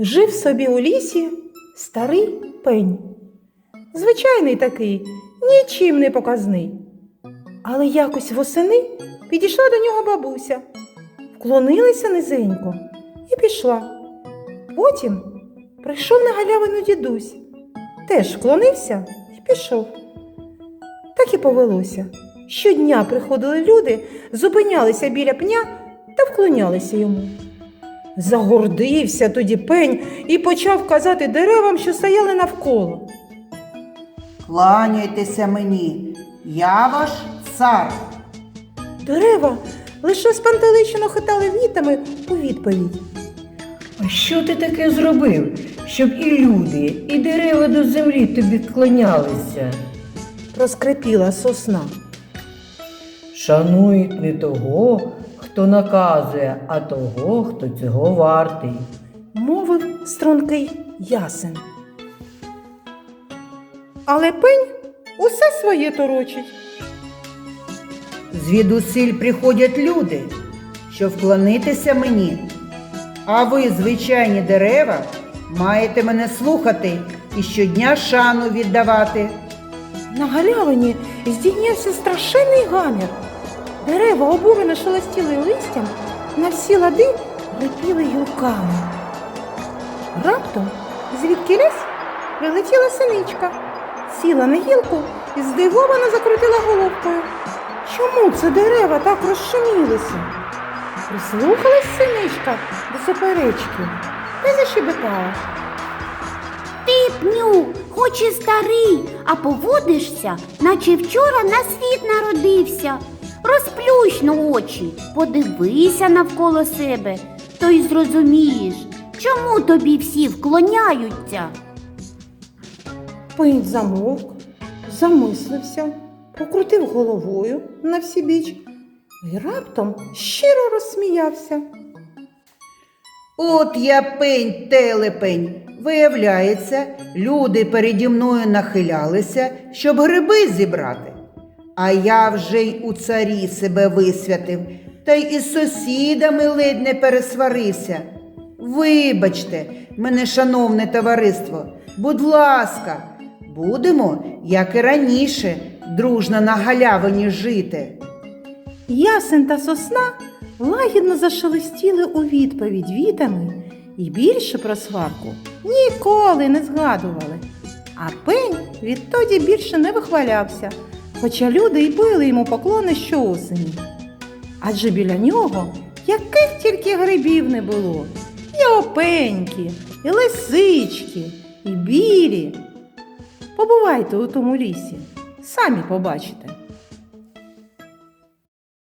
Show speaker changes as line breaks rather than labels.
Жив собі у лісі старий пень. Звичайний такий, нічим не показний. Але якось восени підійшла до нього бабуся, вклонилася низенько і пішла. Потім прийшов на галявину дідусь, теж вклонився і пішов. Так і повелося. Щодня приходили люди, зупинялися біля пня та вклонялися йому. Загордився тоді пень і почав казати деревам, що стояли навколо.
Кланяйтеся мені, я ваш цар.
Дерева лише спантеличено хитали вітами у відповідь.
А що ти таке зробив, щоб і люди, і дерева до землі тобі вклонялися?
Проскрипіла сосна.
Шанують не того, хто наказує, а того, хто цього вартий.
мовив стрункий ясен. Але пень усе своє торочить.
Звідусиль приходять люди, щоб вклонитися мені. А ви, звичайні дерева, маєте мене слухати і щодня шану віддавати.
На галявині здійнявся страшенний гамір. Дерева обурено шелестіли листям, на всі лади летіли гілками. Раптом звідкілясь прилетіла синичка, сіла на гілку і здивовано закрутила головкою. Чому це дерева так розшумілися? Прислухалась синичка до суперечки та й защебетала.
Ти, пню, хоч і старий, а поводишся, наче вчора на світ народився. Розплющ на очі, подивися навколо себе, то й зрозумієш, чому тобі всі вклоняються.
Пень замовк, замислився, покрутив головою на всі біч і раптом щиро розсміявся.
От я пень телепень. Виявляється, люди переді мною нахилялися, щоб гриби зібрати. А я вже й у царі себе висвятив, та й із сусідами ледь не пересварився. Вибачте, мене, шановне товариство, будь ласка, будемо, як і раніше, дружно на галявині жити.
Ясен та сосна лагідно зашелестіли у відповідь вітами і більше про сварку ніколи не згадували. А пень відтоді більше не вихвалявся, хоча люди й били йому поклони щоосені. Адже біля нього яких тільки грибів не було. І опеньки, і лисички, і білі. Побувайте у тому лісі, самі побачите.